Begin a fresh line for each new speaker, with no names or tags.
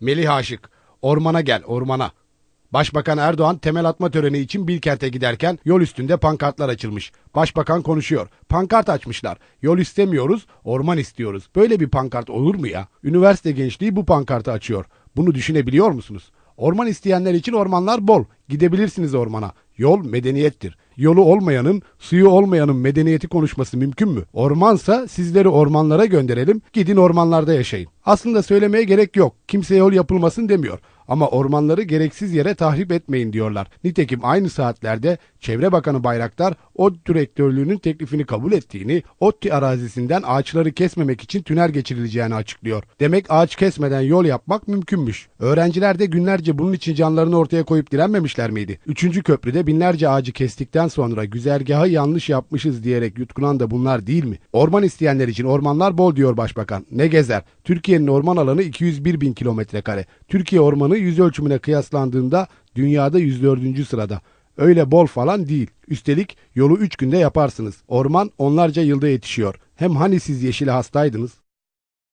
Melih Aşık, ormana gel, ormana. Başbakan Erdoğan temel atma töreni için Bilkent'e giderken yol üstünde pankartlar açılmış. Başbakan konuşuyor. Pankart açmışlar. Yol istemiyoruz, orman istiyoruz. Böyle bir pankart olur mu ya? Üniversite gençliği bu pankartı açıyor. Bunu düşünebiliyor musunuz? Orman isteyenler için ormanlar bol. Gidebilirsiniz ormana. Yol medeniyettir. Yolu olmayanın, suyu olmayanın medeniyeti konuşması mümkün mü? Ormansa sizleri ormanlara gönderelim, gidin ormanlarda yaşayın. Aslında söylemeye gerek yok. Kimse yol yapılmasın demiyor. Ama ormanları gereksiz yere tahrip etmeyin diyorlar. Nitekim aynı saatlerde Çevre Bakanı Bayraktar ODTÜ direktörlüğünün teklifini kabul ettiğini, ODTÜ arazisinden ağaçları kesmemek için tünel geçirileceğini açıklıyor. Demek ağaç kesmeden yol yapmak mümkünmüş. Öğrenciler de günlerce bunun için canlarını ortaya koyup direnmemişler miydi? Üçüncü köprüde binlerce ağacı kestikten sonra güzergahı yanlış yapmışız diyerek yutkunan da bunlar değil mi? Orman isteyenler için ormanlar bol diyor Başbakan. Ne gezer? Türkiye'nin orman alanı 201 bin kilometre kare. Türkiye ormanı yüz ölçümüne kıyaslandığında dünyada 104. sırada. Öyle bol falan değil. Üstelik yolu 3 günde yaparsınız. Orman onlarca yılda yetişiyor. Hem hani siz yeşile hastaydınız?